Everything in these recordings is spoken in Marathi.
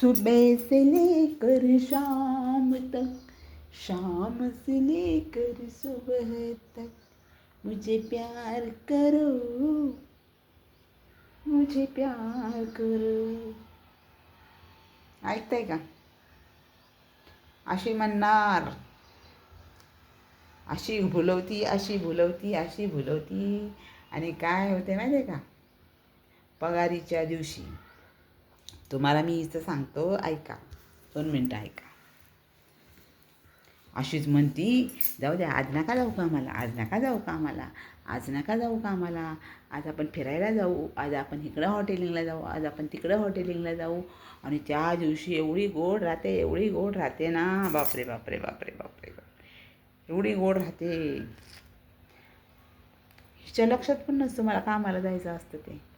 सुबह से लेकर शाम तक शाम से लेकर सुबह तक मुझे प्यार करो मुझे प्यार करो। ऐकताय का? अशी म्हणणार अशी भुलवती अशी भुलवती अशी भुलवती. आणि काय होते माहिती आहे का? पगारीच्या दिवशी. तुम्हाला मी इथं सांगतो ऐका. दोन मिनटं ऐका. अशीच म्हणती जाऊ द्या आज नका जाऊ का आम्हाला? आज नका जाऊ का आम्हाला? आज नका जाऊ का आम्हाला? आज आपण फिरायला जाऊ. आज आपण इकडं हॉटेलिंगला जाऊ. आज आपण तिकडं हॉटेलिंगला जाऊ. आणि त्या दिवशी एवढी गोड राहते एवढी गोड राहते ना. बापरे बापरे बापरे बापरे बापरे. एवढी गोड राहते. हिच्या लक्षात पण नसतं मला कामाला जायचं असतं ते.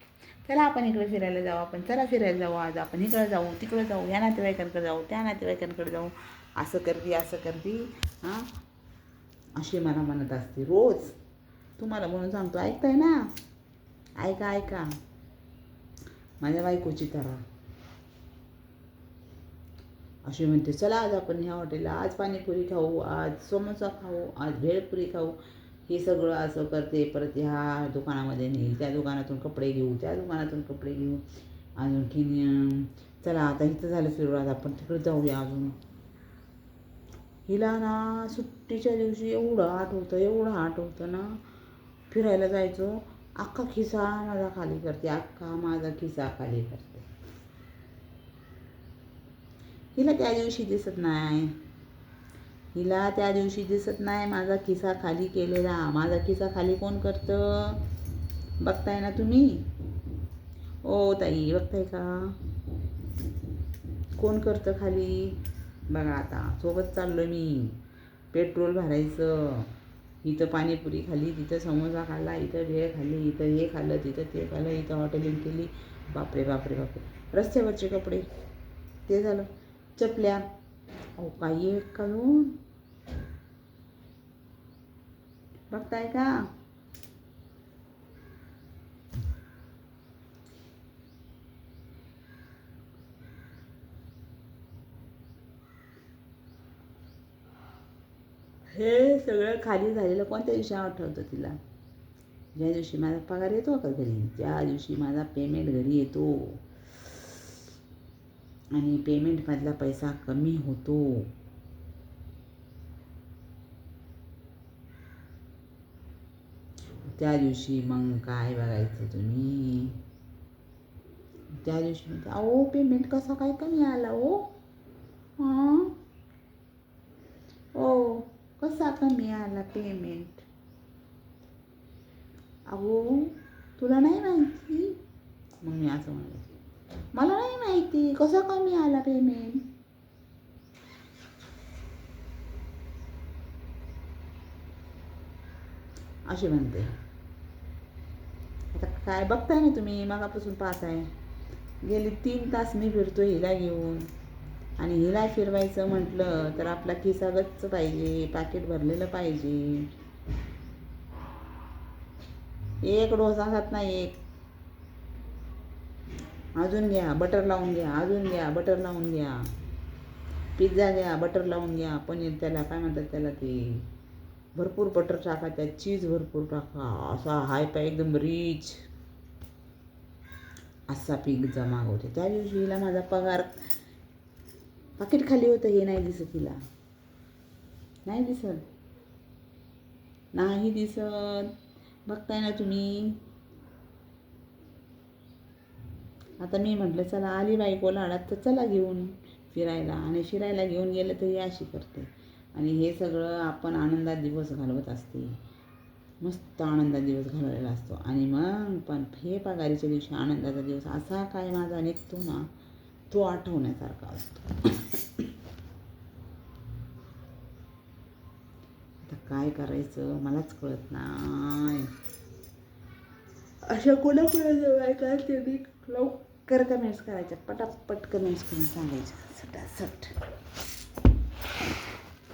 चला आपण इकडे फिरायला जाऊ आपण चला फिरायला जाऊ आज आपण इकडं जाऊ तिकडं जाऊ या नातेवाईकांकडे जाऊ त्या नातेवाईकांकडे जाऊ. असं करती असं करती हां? अशी मला म्हणत असते रोज. तुम्हाला म्हणून सांगतो ऐकताय ना? ऐका ऐका. माझ्या बायकोची तरा. अशी म्हणते चला आज आपण ह्या हॉटेलला आज पाणीपुरी खाऊ आज समोसा खाऊ आज भेळपुरी खाऊ हे सगळं असं करते परत ह्या दुकानामध्ये नेईल त्या दुकानातून कपडे घेऊ त्या दुकानातून कपडे घेऊ. अजून चला आता इथं झालं सुरुवात आपण तिकडे जाऊया अजून. हिला ना सुट्टीच्या दिवशी एवढं आठवतं एवढं आठवतं ना. फिरायला जायचो अख्खा खिसा माझा खाली करते अख्खा माझा खिसा खाली करते. हिला त्या दिवशी दिसत नाही. हिला त्या दिवशी दिसत नाही माझा खिसा खाली केलेला. माझा खिसा खाली कोण करतं? बघताय ना तुम्ही? ओ ताई बघताय का? कोण करतं खाली? बघा आता सोबत चाललो मी. पेट्रोल भरायचं. इथं पाणीपुरी खाली तिथं समोसा खाल्ला इथं भेळ खाल्ली इथं हे खाल्लं तिथं ते खाल्लं इथं हॉटेलिंग केली. बापरे बापरे बापरे. रस्त्यावरचे कपडे. ते झालं. चपल्या. काही एक काढून बघताय का हे सगळं खाली झालेलं कोणत्या दिवशी आठवतं तिला ज्या दिवशी माझा पगार येतो का घरी त्या दिवशी माझा पेमेंट घरी येतो आणि पेमेंटमधला पैसा कमी होतो. त्या दिवशी मग काय बघायचं तुम्ही? त्या दिवशी म्हणते अहो पेमेंट कसा काय कमी आला हो? हां? ओ हो, कसा कमी आला पेमेंट अहो तुला नाही माहिती? मग मी असं म्हणायचं मला नाही माहिती. कसं कमी आला पेमेंट अशी म्हणते. आता काय बघताय ना तुम्ही? मगापासून पाहताय. गेली तीन तास मी फिरतो हिला घेऊन. आणि हिला फिरवायचं म्हटलं तर आपला खिसा गच्च पाहिजे पाकिट भरलेलं पाहिजे. एक डोसा खात नाही एक. अजून घ्या बटर लावून घ्या अजून घ्या बटर लावून घ्या. पिझ्झा घ्या बटर लावून घ्या पनीर त्याला काय म्हणतात त्याला ते? भरपूर बटर टाका त्यात चीज भरपूर टाका. असा हाय पाय एकदम रिच असा पिझ्झा मागवते. त्या दिवशी हिला माझा पगार पाकिट खाली होतं हे नाही दिसत हिला. नाही दिसत. नाही दिसत. बघताय ना तुम्ही? आता मी म्हटलं चला आली बाईको लाडात तर चला घेऊन फिरायला. आणि फिरायला घेऊन गेलं तर अशी करते. आणि हे सगळं आपण आनंदात दिवस घालवत असते. मस्त आनंदात दिवस घालवलेला असतो. आणि मग पण हे पगारीच्या दिवशी आनंदाचा दिवस असा काय माझा निघतो ना तो आठवण्यासारखा असतो. आता काय करायचं मलाच कळत नाही. अशा कोणाकोणाच्या काय ते मी लवकर कर कमेंट्स करायच्या पटापट कमेंट्स करून सांगायच्या सटासट.